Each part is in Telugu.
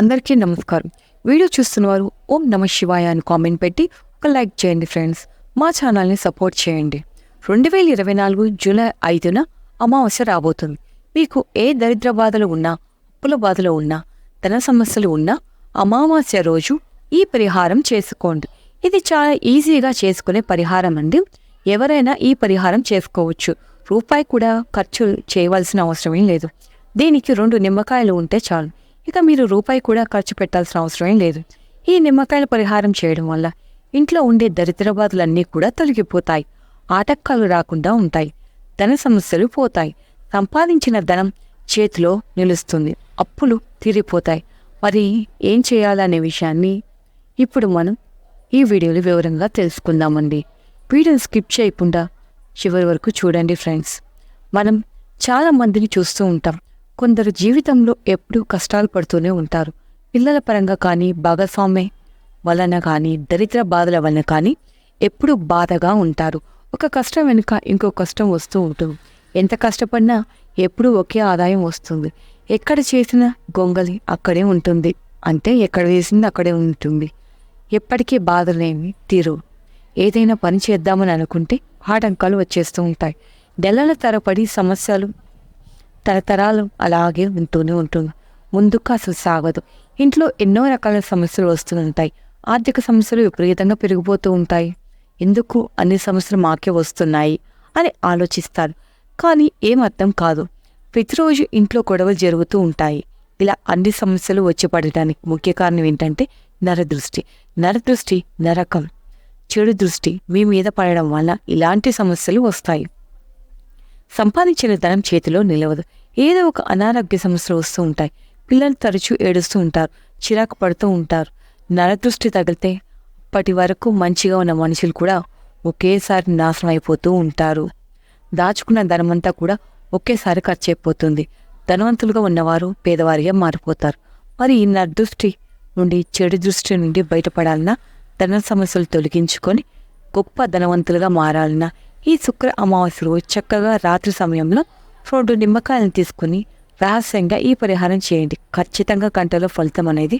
అందరికీ నమస్కారం. వీడియో చూస్తున్నవారు ఓం నమ శివాయ అని కామెంట్ పెట్టి ఒక లైక్ చేయండి ఫ్రెండ్స్. మా ఛానల్ని సపోర్ట్ చేయండి. రెండు వేల ఇరవై నాలుగు జూలై ఐదున అమావాస్య రాబోతుంది. మీకు ఏ దరిద్ర బాధలు ఉన్నా అప్పుల బాధలు ఉన్నా ధన సమస్యలు ఉన్నా అమావాస్య రోజు ఈ పరిహారం చేసుకోండి. ఇది చాలా ఈజీగా చేసుకునే పరిహారం అండి. ఎవరైనా ఈ పరిహారం చేసుకోవచ్చు. రూపాయి కూడా ఖర్చు చేయవలసిన అవసరమేం లేదు. దీనికి రెండు నిమ్మకాయలు ఉంటే చాలు. ఇక మీరు రూపాయి కూడా ఖర్చు పెట్టాల్సిన అవసరం లేదు. ఈ నిమ్మకాయల పరిహారం చేయడం వల్ల ఇంట్లో ఉండే దరిద్ర బాధలన్నీ కూడా తొలగిపోతాయి. ఆటంకాలు రాకుండా ఉంటాయి. ధన సమస్యలు పోతాయి. సంపాదించిన ధనం చేతిలో నిలుస్తుంది. అప్పులు తీరిపోతాయి. మరి ఏం చేయాలనే విషయాన్ని ఇప్పుడు మనం ఈ వీడియోలో వివరంగా తెలుసుకుందామండి. వీడియోని స్కిప్ చేయకుండా చివరి వరకు చూడండి ఫ్రెండ్స్. మనం చాలా మందిని చూస్తూ ఉంటాం. కొందరు జీవితంలో ఎప్పుడూ కష్టాలు పడుతూనే ఉంటారు. పిల్లల పరంగా కానీ భాగస్వామ్య వలన కానీ దరిద్ర బాధల వలన కానీ ఎప్పుడూ బాధగా ఉంటారు. ఒక కష్టం వెనుక ఇంకో కష్టం వస్తూ ఉంటుంది. ఎంత కష్టపడినా ఎప్పుడూ ఒకే ఆదాయం వస్తుంది. ఎక్కడ చేసిన గొంగలి అక్కడే ఉంటుంది. అంటే ఎక్కడ వేసింది అక్కడే ఉంటుంది. ఎప్పటికీ బాధలేమి తీరు. ఏదైనా పని చేద్దామని అనుకుంటే ఆటంకాలు వచ్చేస్తూ ఉంటాయి. నెలల తరబడి సమస్యలు తరతరాలు అలాగే ఉంటూనే ఉంటుంది. ముందుకు అసలు సాగదు. ఇంట్లో ఎన్నో రకాల సమస్యలు వస్తుంటాయి ఆర్థిక సమస్యలు విపరీతంగా పెరిగిపోతూ ఉంటాయి. ఎందుకు అన్ని సమస్యలు మాకే వస్తున్నాయి అని ఆలోచిస్తారు. కానీ ఏం అర్థం కాదు. ప్రతిరోజు ఇంట్లో గొడవలు జరుగుతూ ఉంటాయి. ఇలా అన్ని సమస్యలు వచ్చి పడటానికి ముఖ్య కారణం ఏంటంటే నరదృష్టి. నరదృష్టి నరకం. చెడు దృష్టి మీ మీద పడడం వల్ల ఇలాంటి సమస్యలు వస్తాయి. సంపాదించిన ధనం చేతిలో నిలవదు. ఏదో ఒక అనారోగ్య సమస్యలు వస్తూ ఉంటాయి. పిల్లలు తరచూ ఏడుస్తూ ఉంటారు. చిరాకు పడుతూ ఉంటారు. నరదృష్టి తగిలితే అప్పటి వరకు మంచిగా ఉన్న మనుషులు కూడా ఒకేసారి నాశనం అయిపోతూ ఉంటారు. దాచుకున్న ధనమంతా కూడా ఒకేసారి ఖర్చు అయిపోతుంది. ధనవంతులుగా ఉన్నవారు పేదవారిగా మారిపోతారు. మరి ఈ నరదృష్టి నుండి చెడు దృష్టి నుండి బయటపడాలన్నా ధన సమస్యలు తొలగించుకొని గొప్ప ధనవంతులుగా మారాలన్నా ఈ శుక్ర అమావాస్య రోజు చక్కగా రాత్రి సమయంలో రెండు నిమ్మకాయలను తీసుకుని రహస్యంగా ఈ పరిహారం చేయండి. ఖచ్చితంగా గంటలో ఫలితం అనేది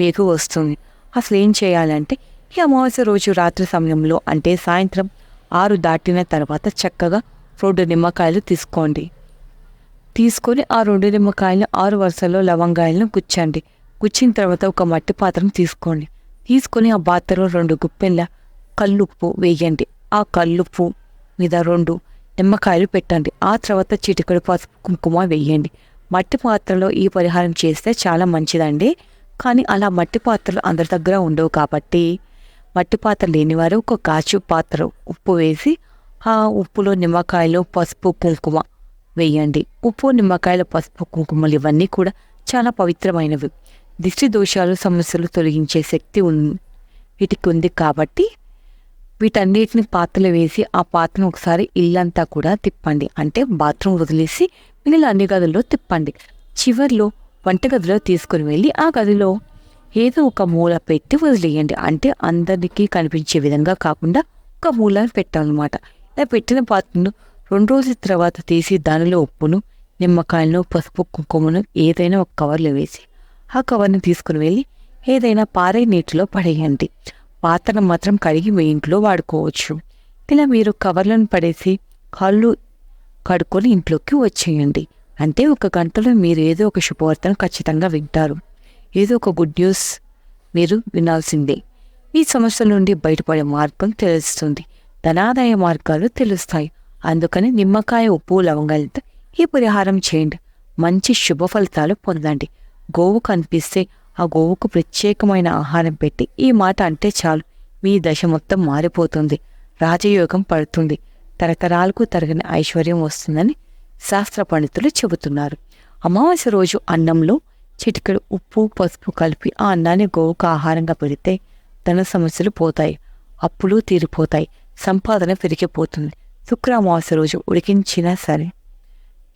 మీకు వస్తుంది. అసలు ఏం చేయాలంటే ఈ అమావాస్య రోజు రాత్రి సమయంలో అంటే సాయంత్రం ఆరు దాటిన తర్వాత చక్కగా రెండు నిమ్మకాయలు తీసుకోండి. తీసుకొని ఆ రెండు నిమ్మకాయలను ఆరు వరుసలో లవంగాయలను గుచ్చండి. గుచ్చిన తర్వాత ఒక మట్టి పాత్రను తీసుకోండి. తీసుకొని ఆ పాత్రలో రెండు గుప్పెళ్ళ కల్లుప్పు వేయండి. ఆ కల్లుప్పు మీద రెండు నిమ్మకాయలు పెట్టండి. ఆ తర్వాత చిటికడు పసుపు కుంకుమ వేయండి. మట్టి పాత్రలో ఈ పరిహారం చేస్తే చాలా మంచిదండి. కానీ అలా మట్టి పాత్రలు అందరి దగ్గర ఉండవు కాబట్టి మట్టి పాత్ర లేనివారు ఒక కాచు పాత్ర ఉప్పు వేసి ఆ ఉప్పులో నిమ్మకాయలు పసుపు కుంకుమ వేయండి. ఉప్పు నిమ్మకాయల పసుపు కుంకుమలు ఇవన్నీ కూడా చాలా పవిత్రమైనవి. దిష్టి దోషాలు సమస్యలు తొలగించే శక్తి ఉంది వీటికి ఉంది కాబట్టి వీటన్నిటిని పాత్రలు వేసి ఆ పాత్రను ఒకసారి ఇల్లంతా కూడా తిప్పండి. అంటే బాత్రూమ్ వదిలేసి మిగిలిన అన్ని గదుల్లో తిప్పండి. చివర్లో వంటగదిలో తీసుకుని వెళ్ళి ఆ గదిలో ఏదో ఒక మూల పెట్టి వదిలేయండి. అంటే అందరికీ కనిపించే విధంగా కాకుండా ఒక మూల పెట్టాలన్నమాట. ఇలా పెట్టిన పాత్రను రెండు రోజుల తర్వాత తీసి దానిలో ఉప్పును నిమ్మకాయలను పసుపు కుంకుమను ఏదైనా ఒక కవర్లో వేసి ఆ కవర్ని తీసుకుని వెళ్ళి ఏదైనా పారే నీటిలో పడేయండి. పాత్రను మాత్రం కడిగి మీ ఇంట్లో వాడుకోవచ్చు. ఇలా మీరు కవర్లను పడేసి కాళ్ళు కడుక్కొని ఇంట్లోకి వచ్చేయండి. అంటే ఒక గంటలో మీరు ఏదో ఒక శుభవార్తను ఖచ్చితంగా వింటారు. ఏదో ఒక గుడ్ న్యూస్ మీరు వినాల్సిందే. ఈ సమస్య నుండి బయటపడే మార్గం తెలుస్తుంది. ధనాదాయ మార్గాలు తెలుస్తాయి. అందుకని నిమ్మకాయ ఉప్పు లవంగాలతో ఈ పరిహారం చేయండి. మంచి శుభ ఫలితాలు పొందండి. గోవు కనిపిస్తే ఆ గోవుకు ప్రత్యేకమైన ఆహారం పెట్టి ఈ మాట అంటే చాలు. మీ దశ మొత్తం మారిపోతుంది. రాజయోగం పడుతుంది. తరతరాలకు తరగని ఐశ్వర్యం వస్తుందని శాస్త్ర పండితులు చెబుతున్నారు. అమావాస్య రోజు అన్నంలో చిటికెడు ఉప్పు పసుపు కలిపి ఆ అన్నాన్ని గోవుకు ఆహారంగా పెడితే ధన సమస్యలు పోతాయి. అప్పులు తీరిపోతాయి. సంపాదన పెరిగిపోతుంది. శుక్ర అమావాస్య రోజు ఉడికించినా సరే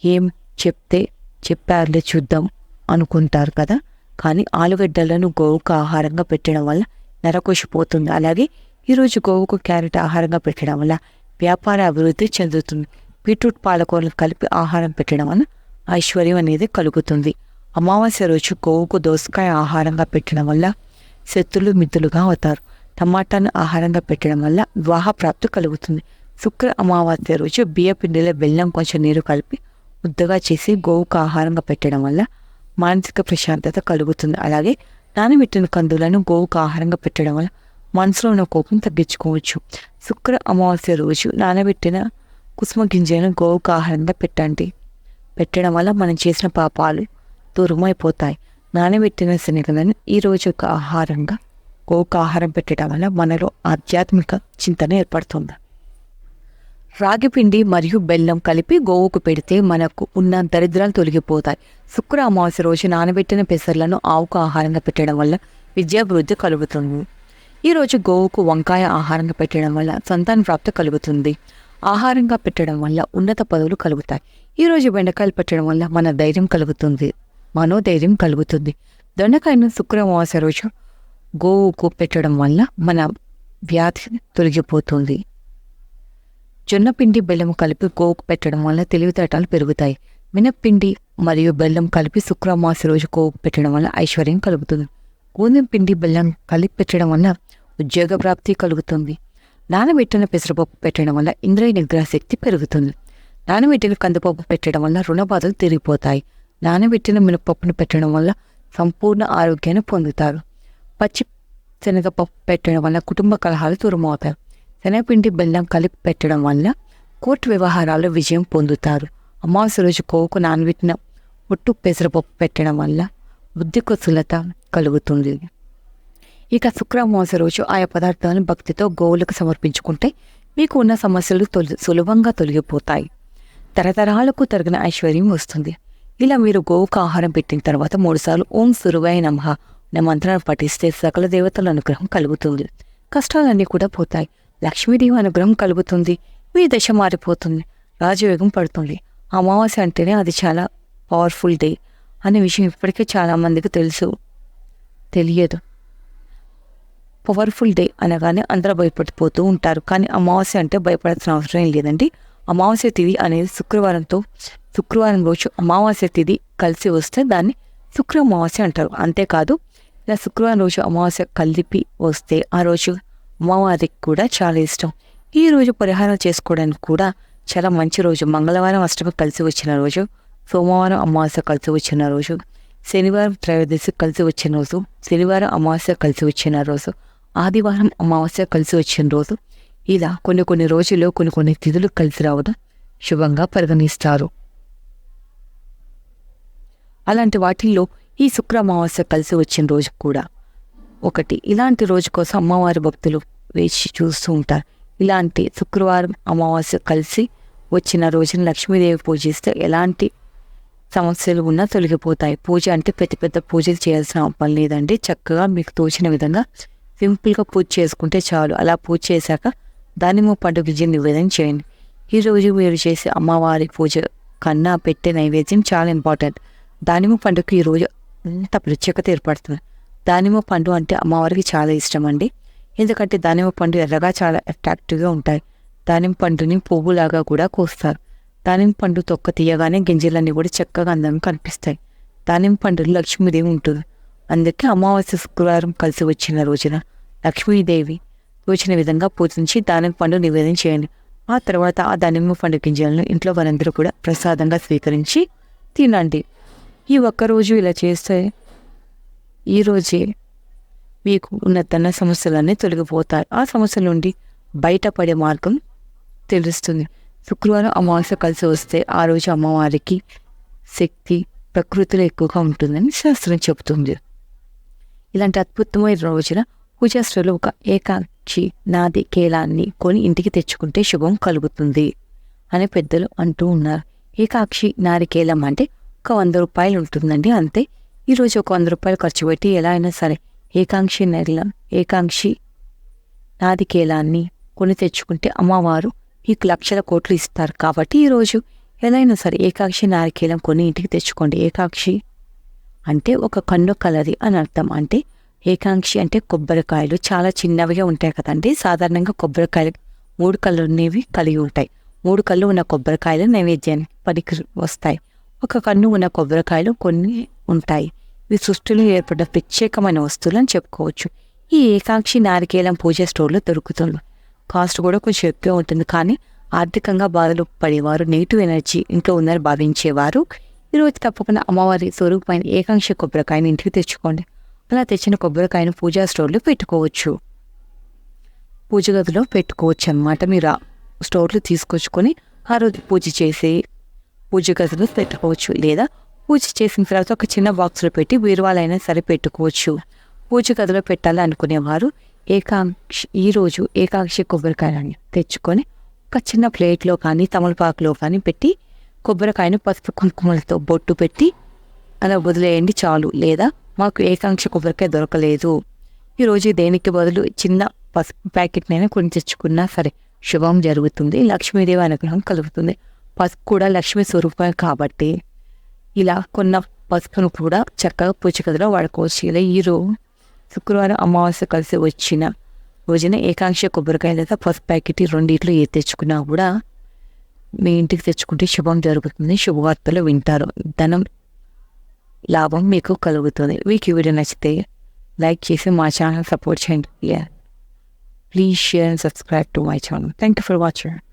ఏం చెప్తే చెప్పారులే చూద్దాం అనుకుంటారు కదా? కానీ ఆలుగడ్డలను గోవుకు ఆహారంగా పెట్టడం వల్ల నరకోశిపోతుంది అలాగే ఈరోజు గోవుకు క్యారెట్ ఆహారంగా పెట్టడం వల్ల వ్యాపార అభివృద్ధి చెందుతుంది. బీట్రూట్ పాలకూరలు కలిపి ఆహారం పెట్టడం వల్ల ఐశ్వర్యం అనేది కలుగుతుంది. అమావాస్య రోజు గోవుకు దోసకాయ ఆహారంగా పెట్టడం వల్ల శత్రులు మిత్రులుగా అవుతారు. టమాటాను ఆహారంగా పెట్టడం వల్ల వివాహ ప్రాప్తి కలుగుతుంది. శుక్ర అమావాస్య రోజు బియ్య పిండిలో బెల్లం కొంచెం నీరు కలిపి ముద్దగా చేసి గోవుకు ఆహారంగా పెట్టడం వల్ల మానసిక ప్రశాంతత కలుగుతుంది. అలాగే నానబెట్టిన కందులను గోవుకు ఆహారంగా పెట్టడం వల్ల మనసులో ఉన్న కోపం తగ్గించుకోవచ్చు. శుక్ర అమావాస్య రోజు నానబెట్టిన కుసుమ గింజలను గోవుకు ఆహారంగా పెట్టండి. పెట్టడం వల్ల మనం చేసిన పాపాలు దూరమైపోతాయి. నానబెట్టిన శనగలను ఈ రోజు ఒక ఆహారంగా గోవుకు ఆహారం పెట్టడం వల్ల మనలో ఆధ్యాత్మిక చింతన ఏర్పడుతుంది. రాగిపిండి మరియు బెల్లం కలిపి గోవుకు పెడితే మనకు ఉన్న దరిద్రాలు తొలగిపోతాయి. శుక్ర అమావాస్య రోజు నానబెట్టిన పెసర్లను ఆవుకు ఆహారంగా పెట్టడం వల్ల విద్యాభివృద్ధి కలుగుతుంది. ఈరోజు గోవుకు వంకాయ ఆహారంగా పెట్టడం వల్ల సంతాన ప్రాప్తి కలుగుతుంది. ఆహారంగా పెట్టడం వల్ల ఉన్నత పదవులు కలుగుతాయి. ఈరోజు బెండకాయలు పెట్టడం వల్ల మన ధైర్యం కలుగుతుంది. మనోధైర్యం కలుగుతుంది. దొండకాయను శుక్ర అమావాస్య రోజు గోవుకు పెట్టడం వల్ల మన వ్యాధి తొలగిపోతుంది. జొన్నపిండి బెల్లం కలిపి గోవుకు పెట్టడం వల్ల తెలివితేటలు పెరుగుతాయి. మినప్పిండి మరియు బెల్లం కలిపి శుక్రమాసి రోజు కోకు పెట్టడం వల్ల ఐశ్వర్యం కలుగుతుంది. గోధుమ పిండి బెల్లం కలిపి పెట్టడం వల్ల ఉద్యోగ ప్రాప్తి కలుగుతుంది. నానబెట్టిన పెసరపప్పు పెట్టడం వల్ల ఇంద్రియ నిగ్రహ శక్తి పెరుగుతుంది. నానబెట్టిన కందిపప్పు పెట్టడం వల్ల రుణ బాధలు తిరిగిపోతాయి. నానబెట్టిన మినపప్పును పెట్టడం వల్ల సంపూర్ణ ఆరోగ్యాన్ని పొందుతారు. పచ్చి శనగపప్పు పెట్టడం వల్ల కుటుంబ కలహాలు దూరమవుతాయి. శనగపిండి బెల్లం కలిపి పెట్టడం వల్ల కోర్టు వ్యవహారాల్లో విజయం పొందుతారు. అమావాస్య రోజు కోవుకు నానబెట్టిన ఒట్టు పెసరపప్పు పెట్టడం వల్ల బుద్ధి కుశలత కలుగుతుంది. ఇక శుక్ర అమావాస్య రోజు ఆయా పదార్థాలను భక్తితో గోవులకు సమర్పించుకుంటే మీకు ఉన్న సమస్యలు తొలి సులభంగా తొలగిపోతాయి. తరతరాలకు తరిగిన ఐశ్వర్యం వస్తుంది. ఇలా మీరు గోవుకు ఆహారం పెట్టిన తర్వాత మూడుసార్లు ఓం సురువై నమః అనే మంత్రాన్ని పఠిస్తే సకల దేవతల అనుగ్రహం కలుగుతుంది. కష్టాలన్నీ కూడా పోతాయి. లక్ష్మీదేవి అనుగ్రహం కలుగుతుంది. మీ దశ మారిపోతుంది. రాజయోగం పడుతుంది. అమావాస్య అంటేనే అది చాలా పవర్ఫుల్ డే అనే విషయం ఇప్పటికే చాలామందికి తెలుసు. తెలియదు. పవర్ఫుల్ డే అనగానే అందరూ భయపడిపోతూ ఉంటారు. కానీ అమావాస్య అంటే భయపడాల్సిన అవసరం ఏం లేదండి. అమావాస్య తిథి అనేది శుక్రవారంతో శుక్రవారం రోజు అమావాస్య తిథి కలిసి వస్తే దాన్ని శుక్ర అమావాస్య అంటారు. అంతేకాదు ఇలా శుక్రవారం రోజు అమావాస్య కలిపి వస్తే ఆ రోజు అమ్మవారికి కూడా చాలా ఇష్టం. ఈ రోజు పరిహారం చేసుకోవడానికి కూడా చాలా మంచి రోజు. మంగళవారం అష్టమి కలిసి వచ్చిన రోజు సోమవారం అమావాస్య కలిసి వచ్చిన రోజు శనివారం త్రయోదశి కలిసి వచ్చిన రోజు శనివారం అమావాస్య కలిసి వచ్చిన రోజు ఆదివారం అమావాస్య కలిసి వచ్చిన రోజు. ఇలా కొన్ని కొన్ని రోజుల్లో కొన్ని కొన్ని తిథులు కలిసి రావడం శుభంగా పరిగణిస్తారు. అలాంటి వాటిల్లో ఈ శుక్ర అమావాస్య కలిసి వచ్చిన రోజు కూడా ఒకటి. ఇలాంటి రోజు కోసం అమ్మవారి భక్తులు వేచి చూస్తూ ఉంటారు. ఇలాంటి శుక్రవారం అమావాస్య కలిసి వచ్చిన రోజున లక్ష్మీదేవి పూజిస్తే ఎలాంటి సమస్యలు ఉన్నా తొలగిపోతాయి. పూజ అంటే పెద్ద పెద్ద పూజలు చేయాల్సిన పని లేదండి. చక్కగా మీకు తోచిన విధంగా సింపుల్గా పూజ చేసుకుంటే చాలు. అలా పూజ చేశాక దానిమ్మ పండు విజయం నివేదన చేయండి. ఈరోజు మీరు చేసే అమ్మవారి పూజ కన్నా పెట్టే నైవేద్యం చాలా ఇంపార్టెంట్. దానిమ్మ పండుగకు ఈరోజు అంత ప్రత్యేకత ఏర్పడుతుంది. దానిమ్మ పండు అంటే అమ్మవారికి చాలా ఇష్టం అండి. ఎందుకంటే దానిమ్మ పండు ఎర్రగా చాలా అట్రాక్టివ్గా ఉంటాయి. దానిమ్మ పండుని పువ్వులాగా కూడా కోస్తారు. దానిమ్మ పండు తొక్క తీయగానే గింజలన్నీ కూడా చక్కగా అందంగా కనిపిస్తాయి. దానిమ్మ పండులో లక్ష్మీదేవి ఉంటుంది. అందుకే అమావాస్య శుక్రవారం కలిసి వచ్చిన రోజున లక్ష్మీదేవి వచ్చిన విధంగా పూజించి దానిమ్మ పండు నివేదన చేయండి. ఆ తర్వాత ఆ దానిమ్మ పండు గింజలను ఇంట్లో వారందరూ కూడా ప్రసాదంగా స్వీకరించి తినండి. ఈ ఒక్కరోజు ఇలా చేస్తే ఈరోజే మీకు ఉన్న ధన సమస్యలన్నీ తొలగిపోతాయి. ఆ సమస్యల నుండి బయటపడే మార్గం తెలుస్తుంది. శుక్రవారం అమావాస్య కలిసి వస్తే ఆ రోజు అమ్మవారికి శక్తి ప్రకృతిలో ఎక్కువగా ఉంటుందని శాస్త్రం చెబుతుంది. ఇలాంటి అద్భుతమైన రోజున పూజాస్త్రలో ఒక ఏకాక్షి నాది కేలాన్ని కొని ఇంటికి తెచ్చుకుంటే శుభం కలుగుతుంది అని పెద్దలు అంటూ ఉన్నారు. ఏకాక్షి నారికేలం అంటే ఒక వంద రూపాయలు ఉంటుందండి అంతే. ఈరోజు ఒక వంద రూపాయలు ఖర్చు పెట్టి ఎలా అయినా సరే ఏకాంక్షి నెల ఏకాంక్షి నాదికేలాన్ని కొని తెచ్చుకుంటే అమ్మవారు మీకు లక్షల కోట్లు ఇస్తారు. కాబట్టి ఈరోజు ఎలా సరే ఏకాక్షి నారికేలం కొని ఇంటికి తెచ్చుకోండి. ఏకాక్షి అంటే ఒక కన్ను కలది అని అర్థం. అంటే ఏకాంక్షి అంటే కొబ్బరికాయలు చాలా చిన్నవిగా ఉంటాయి కదండి. సాధారణంగా కొబ్బరికాయలు మూడు కళ్ళు ఉన్నవి కలిగి ఉంటాయి. మూడు కళ్ళు ఉన్న కొబ్బరికాయలు నైవేద్యానికి పనికి వస్తాయి. ఒక కన్ను ఉన్న కొబ్బరికాయలు కొన్ని ఉంటాయి. ఇది సృష్టిలో ఏర్పడ్డ ప్రత్యేకమైన వస్తువులు అని చెప్పుకోవచ్చు. ఈ ఏకాంక్షి నారికేలం పూజ స్టోర్లో దొరుకుతుంది. కాస్ట్ కూడా కొంచెం ఎక్కువ ఉంటుంది కానీ ఆర్థికంగా బాధలు పడేవారు నెగిటివ్ ఎనర్జీ ఇంట్లో ఉందని భావించేవారు. ఈరోజు తప్పకుండా అమ్మవారి స్వరూపమైన ఏకాంక్ష కొబ్బరికాయని ఇంటికి తెచ్చుకోండి. అలా తెచ్చిన కొబ్బరికాయను పూజా స్టోర్లో పెట్టుకోవచ్చు. పూజ గదిలో పెట్టుకోవచ్చు అన్నమాట. మీరు ఆ తీసుకొచ్చుకొని ఆ రోజు పూజ చేసి పూజ గదిలో పెట్టుకోవచ్చు. లేదా పూజ చేసిన తర్వాత ఒక చిన్న బాక్స్లో పెట్టి బీరువాలైనా సరే పెట్టుకోవచ్చు. పూజ గదిలో పెట్టాలి అనుకునేవారు ఏకాంక్ష ఈరోజు ఏకాంక్ష కొబ్బరికాయని తెచ్చుకొని ఒక చిన్న ప్లేట్లో కానీ తమలపాకులో కానీ పెట్టి కొబ్బరికాయను పసుపు కుంకుమలతో బొట్టు పెట్టి అలా వదిలేయండి చాలు లేదా మాకు ఏకాంక్ష కొబ్బరికాయ దొరకలేదు. ఈరోజు దేనికి బదులు చిన్న పసుపు ప్యాకెట్నైనా కొని తెచ్చుకున్నా సరే శుభం జరుగుతుంది లక్ష్మీదేవి అనుగ్రహం కలుగుతుంది. పసుపు కూడా లక్ష్మీ స్వరూపం కాబట్టి. ఇలా కొన్న పసుపును కూడా చక్కగా పూజ వాడుకోవచ్చు ఇలా ఈరోజు శుక్రవారం అమావాస్య కలిసి వచ్చిన రోజున ఏకాంక్ష కొబ్బరికాయ లేదా పసుపు ప్యాకెట్ ఈ రెండిట్లో ఏ తెచ్చుకున్నా కూడా మీ ఇంటికి తెచ్చుకుంటే శుభం జరుగుతుంది. శుభవార్తలు వింటారు. ధనం లాభం మీకు కలుగుతుంది. మీకు వీడియో నచ్చితే లైక్ చేసి మా ఛానల్ సపోర్ట్ చేయండి. Please share and subscribe to my channel thank you for watching